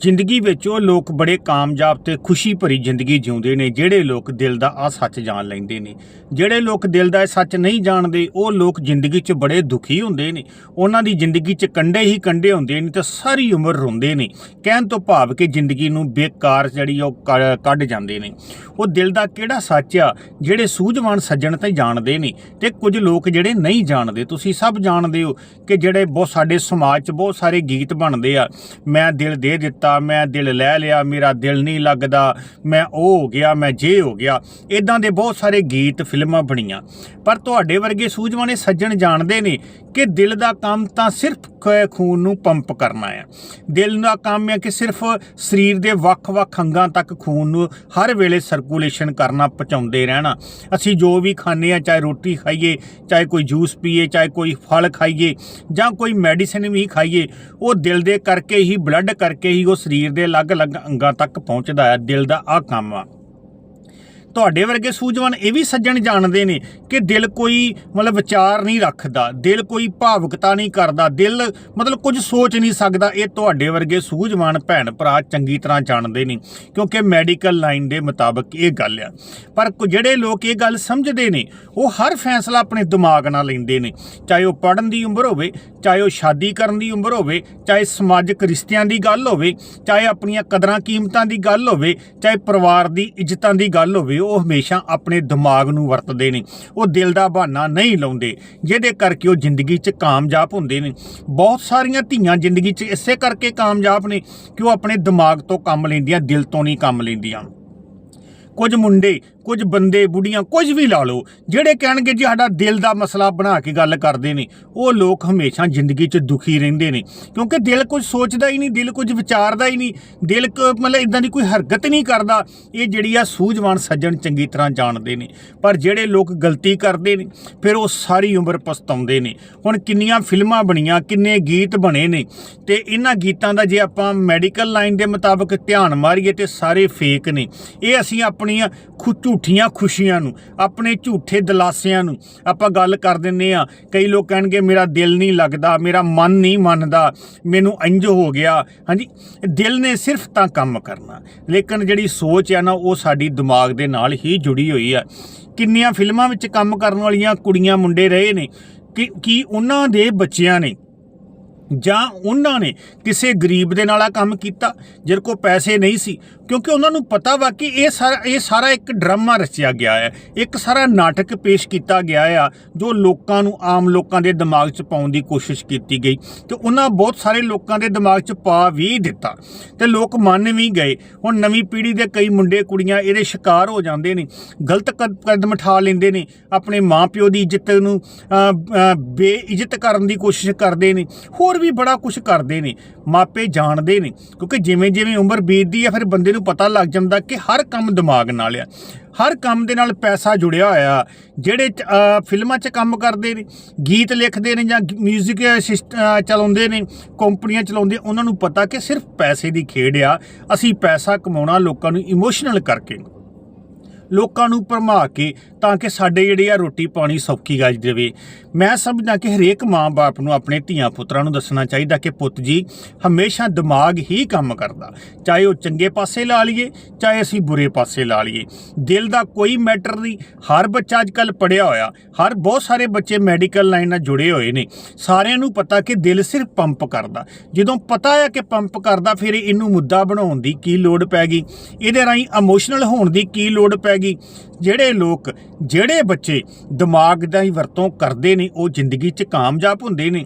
ਜ਼ਿੰਦਗੀ ਵਿੱਚ ਉਹ ਲੋਕ ਬੜੇ ਕਾਮਯਾਬ ਤੇ ਖੁਸ਼ੀ ਭਰੀ ਜ਼ਿੰਦਗੀ ਜਿਉਂਦੇ ਨੇ, ਜਿਹੜੇ ਲੋਕ ਦਿਲ ਦਾ ਆ ਸੱਚ ਜਾਣ ਲੈਂਦੇ ਨੇ। ਜਿਹੜੇ ਲੋਕ ਦਿਲ ਦਾ ਇਹ ਸੱਚ ਨਹੀਂ ਜਾਣਦੇ, ਉਹ ਲੋਕ ਜ਼ਿੰਦਗੀ 'ਚ ਬੜੇ ਦੁਖੀ ਹੁੰਦੇ ਨੇ। ਉਹਨਾਂ ਦੀ ਜ਼ਿੰਦਗੀ 'ਚ ਕੰਡੇ ਹੀ ਕੰਡੇ ਹੁੰਦੇ ਨੇ ਤੇ ਸਾਰੀ ਉਮਰ ਰੋਂਦੇ ਨੇ। ਕਹਿਣ ਤੋਂ ਭਾਵ ਕਿ ਜ਼ਿੰਦਗੀ ਨੂੰ ਬੇਕਾਰ ਜਿਹੜੀ ਉਹ ਕ- ਕੱਢ ਜਾਂਦੇ ਨੇ। ਉਹ ਦਿਲ ਦਾ ਕਿਹੜਾ ਸੱਚ ਆ, ਜਿਹੜੇ ਸੂਝਵਾਨ ਸੱਜਣ ਤੇ ਜਾਣਦੇ ਨੇ ਤੇ ਕੁਝ ਲੋਕ ਜਿਹੜੇ ਨਹੀਂ ਜਾਣਦੇ। ਤੁਸੀਂ ਸਭ ਜਾਣਦੇ ਹੋ ਕਿ ਜਿਹੜੇ ਬਹੁਤ ਸਾਡੇ ਸਮਾਜ 'ਚ ਬਹੁਤ ਸਾਰੇ ਗੀਤ ਬਣਦੇ ਆ, ਮੈਂ ਦਿਲ ਦੇ ਦਿੱਤਾ ਮੈਂ ਦਿਲ ਲੈ ਲਿਆ, ਮੇਰਾ ਦਿਲ ਨਹੀਂ ਲੱਗਦਾ, ਮੈਂ ਉਹ ਹੋ ਗਿਆ, ਮੈਂ ਜੇ ਹੋ ਗਿਆ। ਇਦਾਂ ਦੇ ਬਹੁਤ ਸਾਰੇ ਗੀਤ, ਫਿਲਮਾਂ ਬਣੀਆਂ। ਪਰ ਤੁਹਾਡੇ ਵਰਗੇ ਸੂਝਵਾਨੇ ਸੱਜਣ ਜਾਣਦੇ ਨੇ ਕਿ ਦਿਲ ਦਾ ਕੰਮ ਤਾਂ ਸਿਰਫ ਖ- ਖੂਨ ਨੂੰ ਪੰਪ ਕਰਨਾ ਹੈ। ਦਿਲ ਦਾ ਕੰਮ ਹੈ ਕਿ ਸਿਰਫ ਸਰੀਰ ਦੇ ਵੱਖ-ਵੱਖ ਅੰਗਾਂ ਤੱਕ ਖੂਨ ਨੂੰ ਹਰ ਵੇਲੇ ਸਰਕੂਲੇਸ਼ਨ ਕਰਨਾ, ਪਹੁੰਚਾਉਂਦੇ ਰਹਿਣਾ। ਅਸੀਂ ਜੋ ਵੀ ਖਾਂਦੇ ਆ ਚਾਹੇ ਰੋਟੀ ਖਾਈਏ, ਚਾਹੇ ਕੋਈ ਜੂਸ ਪੀਏ, ਚਾਹੇ ਕੋਈ ਫਲ ਖਾਈਏ, ਜਾਂ ਕੋਈ ਮੈਡੀਸਿਨ ਵੀ ਖਾਈਏ, ਉਹ ਦਿਲ ਦੇ ਕਰਕੇ ਹੀ ਬਲੱਡ ਕਰਕੇ ਹੀ, ਉਹ ਸਰੀਰ ਦੇ ਅਲੱਗ-ਅਲੱਗ ਅੰਗਾਂ ਤੱਕ ਪਹੁੰਚਦਾ ਹੈ। ਦਿਲ ਦਾ ਆ ਕੰਮ ਆ। ਤੁਹਾਡੇ ਵਰਗੇ ਸੂਝਵਾਨ ਇਹ ਵੀ ਸੱਜਣ ਜਾਣਦੇ ਨੇ ਕਿ ਦਿਲ ਕੋਈ ਮਤਲਬ ਵਿਚਾਰ ਨਹੀਂ ਰੱਖਦਾ, ਦਿਲ ਕੋਈ ਭਾਵੁਕਤਾ ਨਹੀਂ ਕਰਦਾ, ਦਿਲ ਮਤਲਬ ਕੁਝ ਸੋਚ ਨਹੀਂ ਸਕਦਾ, ਇਹ ਤੁਹਾਡੇ ਵਰਗੇ ਸੂਝਵਾਨ ਭੈਣ ਭਰਾ ਚੰਗੀ ਤਰ੍ਹਾਂ ਜਾਣਦੇ ਨੇ, ਕਿਉਂਕਿ ਮੈਡੀਕਲ ਲਾਈਨ ਦੇ ਮੁਤਾਬਕ ਇਹ ਗੱਲ ਆ। ਪਰ ਜਿਹੜੇ ਲੋਕ ਇਹ ਗੱਲ ਸਮਝਦੇ ਨੇ, ਉਹ ਹਰ ਫੈਸਲਾ ਆਪਣੇ ਦਿਮਾਗ ਨਾਲ ਲੈਂਦੇ ਨੇ, ਚਾਹੇ ਉਹ ਪੜ੍ਹਨ ਦੀ ਉਮਰ ਹੋਵੇ, ਚਾਹੇ ਉਹ ਸ਼ਾਦੀ ਕਰਨ ਦੀ ਉਮਰ ਹੋਵੇ, ਚਾਹੇ ਸਮਾਜਿਕ ਰਿਸ਼ਤਿਆਂ ਦੀ ਗੱਲ ਹੋਵੇ, ਚਾਹੇ ਆਪਣੀਆਂ ਕਦਰਾਂ ਕੀਮਤਾਂ ਦੀ ਗੱਲ ਹੋਵੇ, ਚਾਹੇ ਪਰਿਵਾਰ ਦੀ ਇੱਜ਼ਤਾਂ ਦੀ ਗੱਲ ਹੋਵੇ ਉਹ ਹਮੇਸ਼ਾ ਆਪਣੇ ਦਿਮਾਗ ਨੂੰ ਵਰਤਦੇ ਨੇ, ਉਹ ਦਿਲ ਦਾ ਬਹਾਨਾ ਨਹੀਂ ਲਾਉਂਦੇ, ਜਿਹਦੇ ਕਰਕੇ ਉਹ ਜ਼ਿੰਦਗੀ 'ਚ ਕਾਮਯਾਬ ਹੁੰਦੇ ਨੇ। ਬਹੁਤ ਸਾਰੀਆਂ ਧੀਆਂ ਜ਼ਿੰਦਗੀ 'ਚ ਇਸੇ ਕਰਕੇ ਕਾਮਯਾਬ ਨੇ ਕਿ ਉਹ ਆਪਣੇ ਦਿਮਾਗ ਤੋਂ ਕੰਮ ਲੈਂਦੀਆਂ, ਦਿਲ ਤੋਂ ਨਹੀਂ ਕੰਮ ਲੈਂਦੀਆਂ। ਕੁਝ ਮੁੰਡੇ ਕੁਝ ਬੰਦੇ ਬੁੜੀਆਂ ਕੁਝ ਵੀ ਲਾ ਲਓ, ਜਿਹੜੇ ਕਹਿਣਗੇ ਜੀ ਸਾਡਾ ਦਿਲ ਦਾ ਮਸਲਾ ਬਣਾ ਕੇ ਗੱਲ ਕਰਦੇ ਨੇ, ਉਹ ਲੋਕ ਹਮੇਸ਼ਾ ਜ਼ਿੰਦਗੀ 'ਚ ਦੁਖੀ ਰਹਿੰਦੇ ਨੇ, ਕਿਉਂਕਿ ਦਿਲ ਕੁਝ ਸੋਚਦਾ ਹੀ ਨਹੀਂ, ਦਿਲ ਕੁਝ ਵਿਚਾਰਦਾ ਹੀ ਨਹੀਂ, ਦਿਲ ਮਤਲਬ ਇਦਾਂ ਦੀ ਕੋਈ ਹਰਕਤ ਨਹੀਂ ਕਰਦਾ, ਇਹ ਜਿਹੜੀ ਆ ਸੂਝਵਾਨ ਸੱਜਣ ਚੰਗੀ ਤਰ੍ਹਾਂ ਜਾਣਦੇ ਨੇ, ਪਰ ਜਿਹੜੇ ਲੋਕ ਗਲਤੀ ਕਰਦੇ ਨੇ, ਫਿਰ ਉਹ ਸਾਰੀ ਉਮਰ ਪਛਤਾਉਂਦੇ ਨੇ, ਹੁਣ ਕਿੰਨੀਆਂ ਫਿਲਮਾਂ ਬਣੀਆਂ, ਕਿੰਨੇ ਗੀਤ ਬਣੇ ਨੇ, ਤੇ ਇਹਨਾਂ ਗੀਤਾਂ ਦਾ ਜੇ ਆਪਾਂ ਮੈਡੀਕਲ ਲਾਈਨ ਦੇ ਮੁਤਾਬਕ ਧਿਆਨ ਮਾਰੀਏ ਤੇ ਸਾਰੇ ਫੇਕ ਨੇ, ਇਹ ਅਸੀਂ ਆਪਣੀਆਂ ਖੁੱਚੂ ਝੂਠੀਆਂ ਖੁਸ਼ੀਆਂ ਨੂੰ, ਆਪਣੇ ਝੂਠੇ ਦਿਲਾਸਿਆਂ ਨੂੰ ਆਪਾਂ ਗੱਲ ਕਰ ਦਿੰਨੇ ਆ ਕਈ ਲੋਕ ਕਹਿਣਗੇ, ਮੇਰਾ ਦਿਲ ਨਹੀਂ ਲੱਗਦਾ, ਮੇਰਾ ਮਨ ਨਹੀਂ ਮੰਨਦਾ, ਮੈਨੂੰ ਇੰਜ ਹੋ ਗਿਆ। ਹਾਂਜੀ, ਦਿਲ ਨੇ ਸਿਰਫ ਤਾਂ ਕੰਮ ਕਰਨਾ। ਲੇਕਿਨ ਜਿਹੜੀ ਸੋਚ ਆ ਨਾ, ਉਹ ਸਾਡੀ ਦਿਮਾਗ ਦੇ ਨਾਲ ਹੀ ਜੁੜੀ ਹੋਈ ਆ। ਕਿੰਨੀਆਂ ਫਿਲਮਾਂ ਵਿੱਚ ਕੰਮ ਕਰਨ ਵਾਲੀਆਂ ਕੁੜੀਆਂ ਮੁੰਡੇ ਰਹੇ ਨੇ, ਕਿ, ਕੀ ਉਹਨਾਂ ਦੇ ਬੱਚਿਆਂ ਨੇ, ਜਾਂ ਉਹਨਾਂ ਨੇ ਕਿਸੇ ਗਰੀਬ ਦੇ ਨਾਲ ਆ ਕੰਮ ਕੀਤਾ, ਜਿਹਦੇ ਕੋਲ ਪੈਸੇ ਨਹੀਂ ਸੀ ਕਿਉਂਕਿ ਉਹਨਾਂ ਨੂੰ ਪਤਾ ਵਾ ਕਿ ਇਹ ਸਾਰਾ ਇਹ ਸਾਰਾ ਇੱਕ ਡਰਾਮਾ ਰਚਿਆ ਗਿਆ ਹੈ। ਇੱਕ ਸਾਰਾ ਨਾਟਕ ਪੇਸ਼ ਕੀਤਾ ਗਿਆ ਆ ਜੋ ਲੋਕਾਂ ਨੂੰ ਆਮ ਲੋਕਾਂ ਦੇ ਦਿਮਾਗ 'ਚ ਪਾਉਣ ਦੀ ਕੋਸ਼ਿਸ਼ ਕੀਤੀ ਗਈ ਤੇ ਉਹਨਾਂ ਬਹੁਤ ਸਾਰੇ ਲੋਕਾਂ ਦੇ ਦਿਮਾਗ 'ਚ ਪਾ ਵੀ ਦਿੱਤਾ ਤੇ ਲੋਕ ਮੰਨ ਵੀ ਗਏ। ਹੁਣ ਨਵੀਂ ਪੀੜ੍ਹੀ ਦੇ ਕਈ ਮੁੰਡੇ ਕੁੜੀਆਂ ਇਹਦੇ ਸ਼ਿਕਾਰ ਹੋ ਜਾਂਦੇ ਨੇ ਗਲਤ ਕਦ- ਕਦਮ ਉਠਾ ਲੈਂਦੇ ਨੇ ਆਪਣੇ ਮਾਪਿਓ ਦੀ ਇੱਜ਼ਤ ਨੂੰ ਅ, ਬੇਇੱਜ਼ਤ ਕਰਨ ਦੀ ਕੋਸ਼ਿਸ਼ ਕਰਦੇ ਨੇ ਹੋਰ ਵੀ ਬੜਾ ਕੁਝ ਕਰਦੇ ਨੇ। ਮਾਪੇ ਜਾਣਦੇ ਨੇ ਕਿਉਂਕਿ ਜਿਵੇਂ ਜਿਵੇਂ ਉਮਰ ਬੀਤਦੀ ਆ ਫਿਰ ਬੰਦੇ ਨੂੰ ਪਤਾ ਲੱਗ ਜਾਂਦਾ ਕਿ ਹਰ ਕੰਮ ਦਿਮਾਗ ਨਾਲ ਆ। ਹਰ ਕੰਮ ਦੇ ਨਾਲ ਪੈਸਾ ਜੁੜਿਆ ਹੋਇਆ। ਜਿਹੜੇ ਫਿਲਮਾਂ 'ਚ ਕੰਮ ਕਰਦੇ ਨੇ, ਗੀਤ ਲਿਖਦੇ ਨੇ ਜਾਂ 뮤직 ਚਲਾਉਂਦੇ ਨੇ, ਕੰਪਨੀਆਂ ਚਲਾਉਂਦੇ, ਉਹਨਾਂ ਨੂੰ ਪਤਾ ਕਿ ਸਿਰਫ ਪੈਸੇ ਦੀ ਖੇਡ ਆ। ਅਸੀਂ ਪੈਸਾ ਕਮਾਉਣਾ ਲੋਕਾਂ ਨੂੰ ਇਮੋਸ਼ਨਲ ਕਰਕੇ। ਲੋਕਾਂ ਨੂੰ ਭਰਮਾ ਕੇ ਤਾਂ ਕਿ ਸਾਡੇ ਜਿਹੜੇ ਆ ਰੋਟੀ ਪਾਣੀ ਸੌਖੀ ਗੱਜ ਦੇਵੇ ਮੈਂ ਸਮਝਦਾ ਕਿ ਹਰੇਕ ਮਾਂ-ਬਾਪ ਨੂੰ ਆਪਣੇ ਧੀਆਂ ਪੁੱਤਰਾਂ ਨੂੰ ਦੱਸਣਾ ਚਾਹੀਦਾ ਕਿ ਪੁੱਤ ਜੀ, ਹਮੇਸ਼ਾ ਦਿਮਾਗ ਹੀ ਕੰਮ ਕਰਦਾ। ਚਾਹੇ ਉਹ ਚੰਗੇ ਪਾਸੇ ਲਾ ਲਈਏ, ਚਾਹੇ ਅਸੀਂ ਬੁਰੇ ਪਾਸੇ ਲਾ ਲਈਏ। ਦਿਲ ਦਾ ਕੋਈ ਮੈਟਰ ਨਹੀਂ। ਹਰ ਬੱਚਾ ਅੱਜਕੱਲ ਪੜਿਆ ਹੋਇਆ। ਹਰ ਬਹੁਤ ਸਾਰੇ ਬੱਚੇ ਮੈਡੀਕਲ ਲਾਈਨ ਨਾਲ ਜੁੜੇ ਹੋਏ ਨੇ। ਸਾਰਿਆਂ ਨੂੰ ਪਤਾ ਕਿ ਦਿਲ ਸਿਰਫ ਪੰਪ ਕਰਦਾ। ਜਦੋਂ ਪਤਾ ਹੈ ਕਿ ਪੰਪ ਕਰਦਾ, ਫਿਰ ਇਹਨੂੰ ਮੁੱਦਾ ਬਣਾਉਣ ਦੀ ਕੀ ਲੋੜ ਪੈ ਗਈ? ਇਹਦੇ ਰਾਹੀਂ ਇਮੋਸ਼ਨਲ ਹੋਣ ਦੀ ਕੀ ਲੋੜ ਪੈ ਗਈ ਜਿਹੜੇ ਲੋਕ, ਜਿਹੜੇ ਬੱਚੇ ਦਿਮਾਗ ਦਾ ਹੀ ਵਰਤੋਂ ਕਰਦੇ ਨੇ, ਉਹ ਜ਼ਿੰਦਗੀ 'ਚ ਕਾਮਯਾਬ ਹੁੰਦੇ ਨੇ।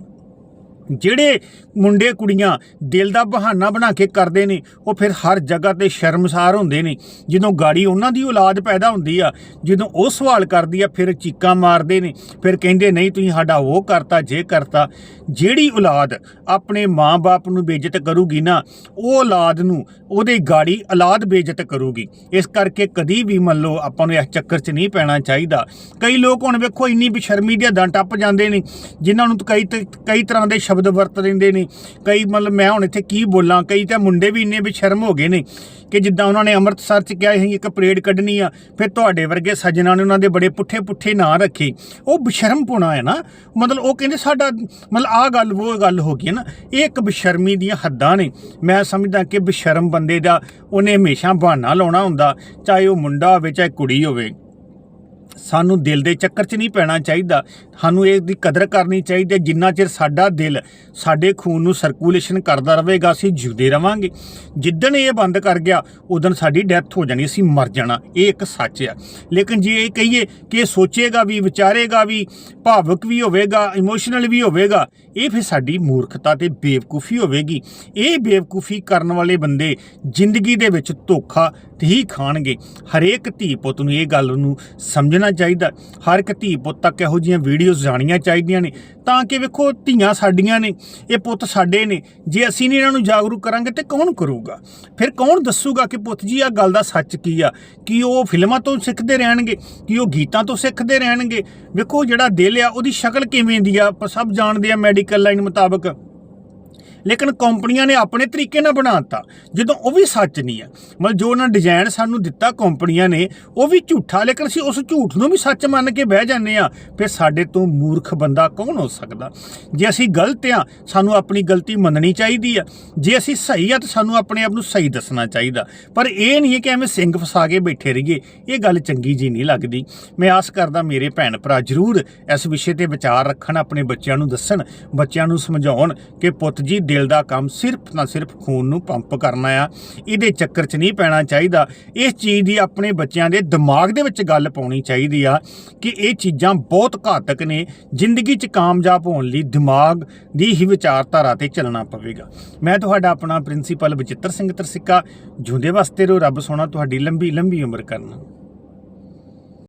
ਜਿਹੜੇ ਮੁੰਡੇ ਕੁੜੀਆਂ ਦਿਲ ਦਾ ਬਹਾਨਾ ਬਣਾ ਕੇ ਕਰਦੇ ਨੇ, ਉਹ ਫਿਰ ਹਰ ਜਗ੍ਹਾ ਤੇ ਸ਼ਰਮਸਾਰ ਹੁੰਦੇ ਨੇ। ਜਦੋਂ ਗਾੜੀ ਉਹਨਾਂ ਦੀ ਔਲਾਦ ਪੈਦਾ ਹੁੰਦੀ ਆ, ਜਦੋਂ ਉਹ ਸਵਾਲ ਕਰਦੀ ਆ, ਫਿਰ ਚੀਕਾਂ ਮਾਰਦੇ ਨੇ। ਫਿਰ ਕਹਿੰਦੇ, ਨਹੀਂ, ਤੁਸੀਂ ਸਾਡਾ ਉਹ ਕਰਤਾ, ਜੇ ਕਰਤਾ। ਜਿਹੜੀ ਔਲਾਦ ਆਪਣੇ ਮਾਂ-ਬਾਪ ਨੂੰ ਬੇਇੱਜ਼ਤ ਕਰੂਗੀ ਨਾ, ਉਹ ਔਲਾਦ ਨੂੰ ਉਹਦੇ ਗਾੜੀ ਔਲਾਦ ਬੇਇੱਜ਼ਤ ਕਰੂਗੀ। ਇਸ ਕਰਕੇ ਕਦੀ ਵੀ ਮੰਨ ਲਓ ਆਪਾਂ ਨੂੰ ਇਸ ਚੱਕਰ 'ਚ ਨਹੀਂ ਪੈਣਾ ਚਾਹੀਦਾ। ਕਈ ਲੋਕ ਹੁਣ ਵੇਖੋ, ਇੰਨੀ ਬੇਸ਼ਰਮੀ ਦੀਆਂ ਦੰਦ ਟੱਪ ਜਾਂਦੇ ਨੇ, ਜਿਨ੍ਹਾਂ ਨੂੰ ਕਈ ਤ- ਕਈ ਤਰ੍ਹਾਂ ਦੇ ਸ਼ਬਦ ਵਰਤ ਲੈਂਦੇ ਨੇ। ਕਈ ਮਤਲਬ ਮੈਂ ਹੁਣ ਇੱਥੇ ਕੀ ਬੋਲਾਂ, ਕਈ ਤਾਂ ਮੁੰਡੇ ਵੀ ਇੰਨੇ ਬੇਸ਼ਰਮ ਹੋ ਗਏ ਨੇ ਕਿ ਜਿੱਦਾਂ ਉਹਨਾਂ ਨੇ ਅੰਮ੍ਰਿਤਸਰ ਚ ਕਿਹਾ ਸੀ, ਇੱਕ ਪਰੇਡ ਕੱਢਣੀ ਆ, ਫਿਰ ਤੁਹਾਡੇ ਵਰਗੇ ਸੱਜਣਾਂ ਨੇ ਉਹਨਾਂ ਦੇ ਬੜੇ ਪੁੱਠੇ ਪੁੱਠੇ ਨਾਂ ਰੱਖੇ। ਉਹ ਬਸ਼ਰਮ ਪੁਣਾ ਹੈ ਨਾ। ਮਤਲਬ ਉਹ ਕਹਿੰਦੇ ਸਾਡਾ, ਮਤਲਬ ਆ ਗੱਲ, ਉਹ ਗੱਲ ਹੋ ਗਈ ਹੈ ਨਾ। ਇਹ ਇੱਕ ਬਸ਼ਰਮੀ ਦੀਆਂ ਹੱਦਾਂ ਨੇ। ਮੈਂ ਸਮਝਦਾ ਕਿ ਬਸ਼ਰਮ ਬੰਦੇ ਦਾ ਉਹਨੇ ਹਮੇਸ਼ਾ ਬਹਾਨਾ ਲਾਉਣਾ ਹੁੰਦਾ, ਚਾਹੇ ਉਹ ਮੁੰਡਾ ਹੋਵੇ, ਚਾਹੇ ਕੁੜੀ ਹੋਵੇ। ਸਾਨੂੰ ਦਿਲ ਦੇ ਚੱਕਰ 'ਚ ਨਹੀਂ ਪੈਣਾ ਚਾਹੀਦਾ। ਸਾਨੂੰ ਇਸ ਦੀ ਕਦਰ ਕਰਨੀ ਚਾਹੀਦੀ ਹੈ। ਜਿੰਨਾ ਚਿਰ ਸਾਡਾ ਦਿਲ ਸਾਡੇ ਖੂਨ ਨੂੰ ਸਰਕੂਲੇਸ਼ਨ ਕਰਦਾ ਰਹੇਗਾ, ਅਸੀਂ ਜਿਉਂਦੇ ਰਵਾਂਗੇ। ਜਿੱਦਣ ਇਹ ਬੰਦ ਕਰ ਗਿਆ, ਉਦੋਂ ਸਾਡੀ ਡੈਥ ਹੋ ਜਾਣੀ, ਅਸੀਂ ਮਰ ਜਾਣਾ। ਇਹ ਇੱਕ ਸੱਚ ਆ। ਲੇਕਿਨ ਜੇ ਇਹ ਕਹੀਏ ਕਿ ਇਹ ਸੋਚੇਗਾ ਵੀ, ਵਿਚਾਰੇਗਾ ਵੀ, ਭਾਵੁਕ ਵੀ ਹੋਵੇਗਾ ਇਮੋਸ਼ਨਲ ਵੀ ਹੋਵੇਗਾ, ਇਹ ਫਿਰ ਸਾਡੀ ਮੂਰਖਤਾ ਤੇ ਬੇਵਕੂਫੀ ਹੋਵੇਗੀ। ਇਹ ਬੇਵਕੂਫੀ ਕਰਨ ਵਾਲੇ ਬੰਦੇ ਜ਼ਿੰਦਗੀ ਦੇ ਵਿੱਚ ਧੋਖਾ ਹੀ ਖਾਣਗੇ। ਹਰੇਕ ਧੀ ਪੁੱਤ ਨੂੰ ਇਹ ਗੱਲ ਨੂੰ ਸਮਝਣਾ ਚਾਹੀਦਾ। ਹਰ ਇੱਕ ਧੀ ਪੁੱਤ ਤੱਕ ਇਹੋ ਜਿਹੀਆਂ ਵੀਡੀਓਜ਼ ਜਾਣੀਆਂ ਚਾਹੀਦੀਆਂ ਨੇ। ਤਾਂ ਕਿ ਵੇਖੋ, ਧੀਆਂ ਸਾਡੀਆਂ ਨੇ, ਇਹ ਪੁੱਤ ਸਾਡੇ ਨੇ। ਜੇ ਅਸੀਂ ਨਹੀਂ ਇਹਨਾਂ ਨੂੰ ਜਾਗਰੂਕ ਕਰਾਂਗੇ ਤੇ ਕੌਣ ਕਰੂਗਾ? ਫਿਰ ਕੌਣ ਦੱਸੂਗਾ ਕਿ ਪੁੱਤ ਜੀ ਆ ਗੱਲ ਦਾ ਸੱਚ ਕੀ ਆ? ਕੀ ਉਹ ਫਿਲਮਾਂ ਤੋਂ ਸਿੱਖਦੇ ਰਹਿਣਗੇ? ਕੀ ਉਹ ਗੀਤਾਂ ਤੋਂ ਸਿੱਖਦੇ ਰਹਿਣਗੇ? ਵੇਖੋ ਜਿਹੜਾ ਦਿਲ ਆ, ਉਹਦੀ ਸ਼ਕਲ ਕਿਵੇਂ ਦੀ ਆ? ਆਪਾਂ ਸਭ ਜਾਣਦੇ ਆ ਮੈਡੀਕਲ ਲਾਈਨ ਮੁਤਾਬਕ। ਲੇਕਿਨ ਕੰਪਨੀਆਂ ਨੇ ਆਪਣੇ ਤਰੀਕੇ ਨਾਲ ਬਣਾਤਾ ਜਦੋਂ ਉਹ ਵੀ ਸੱਚ ਨਹੀਂ ਹੈ, ਮਤਲਬ ਜੋ ਉਹਨਾਂ ਡਿਜ਼ਾਈਨ ਸਾਨੂੰ ਦਿੱਤਾ ਕੰਪਨੀਆਂ ਨੇ, ਉਹ ਵੀ ਝੂਠਾ, ਲੇਕਿਨ ਅਸੀਂ ਉਸ ਝੂਠ ਨੂੰ ਵੀ ਸੱਚ ਮੰਨ ਕੇ ਬਹਿ ਜਾਂਦੇ ਆ ਫਿਰ ਸਾਡੇ ਤੋਂ ਮੂਰਖ ਬੰਦਾ ਕੌਣ ਹੋ ਸਕਦਾ? ਜੇ ਅਸੀਂ ਗਲਤ ਆ ਸਾਨੂੰ ਆਪਣੀ ਗਲਤੀ ਮੰਨਣੀ ਚਾਹੀਦੀ ਆ ਜੇ ਅਸੀਂ ਸਹੀ ਆ ਤਾਂ ਸਾਨੂੰ ਆਪਣੇ ਆਪ ਨੂੰ ਸਹੀ ਦੱਸਣਾ ਚਾਹੀਦਾ। ਪਰ ਇਹ ਨਹੀਂ ਹੈ ਕਿ ਐਵੇਂ ਸਿੰਘ ਫਸਾ ਕੇ ਬੈਠੇ ਰਹੀਏ, ਇਹ ਗੱਲ ਚੰਗੀ ਜੀ ਨਹੀਂ ਲੱਗਦੀ। ਮੈਂ ਆਸ ਕਰਦਾ ਮੇਰੇ ਭੈਣ ਭਰਾ ਜ਼ਰੂਰ ਇਸ ਵਿਸ਼ੇ ਤੇ ਵਿਚਾਰ ਰੱਖਣ, ਆਪਣੇ ਬੱਚਿਆਂ ਨੂੰ ਦੱਸਣ, ਬੱਚਿਆਂ ਨੂੰ ਸਮਝਾਉਣ ਕਿ ਪੁੱਤ ਜੀ ਦਿਲ ਦਾ ਕੰਮ ਸਿਰਫ ਨਾ ਸਿਰਫ ਖੂਨ ਨੂੰ ਪੰਪ ਕਰਨਾ ਆ। ਇਹਦੇ ਚੱਕਰ 'ਚ ਨਹੀਂ ਪੈਣਾ ਚਾਹੀਦਾ। ਇਸ ਚੀਜ਼ ਦੀ ਆਪਣੇ ਬੱਚਿਆਂ ਦੇ ਦਿਮਾਗ ਦੇ ਵਿੱਚ ਗੱਲ ਪਾਉਣੀ ਚਾਹੀਦੀ ਆ ਕਿ ਇਹ ਚੀਜ਼ਾਂ ਬਹੁਤ ਘਾਤਕ ਨੇ। ਜ਼ਿੰਦਗੀ 'ਚ ਕਾਮਯਾਬ ਹੋਣ ਲਈ ਦਿਮਾਗ ਦੀ ਹੀ ਵਿਚਾਰਧਾਰਾ ਤੇ ਚੱਲਣਾ ਪਵੇਗਾ। ਮੈਂ ਤੁਹਾਡਾ ਆਪਣਾ ਪ੍ਰਿੰਸੀਪਲ ਬਚਿੱਤਰ ਸਿੰਘ ਤਰਸਿੱਕਾ। ਜੁੰਦੇ ਵਾਸਤੇ ਰੋ ਰੱਬ ਸੋਣਾ ਤੁਹਾਡੀ ਲੰਬੀ ਲੰਬੀ ਉਮਰ ਕਰਨਾ।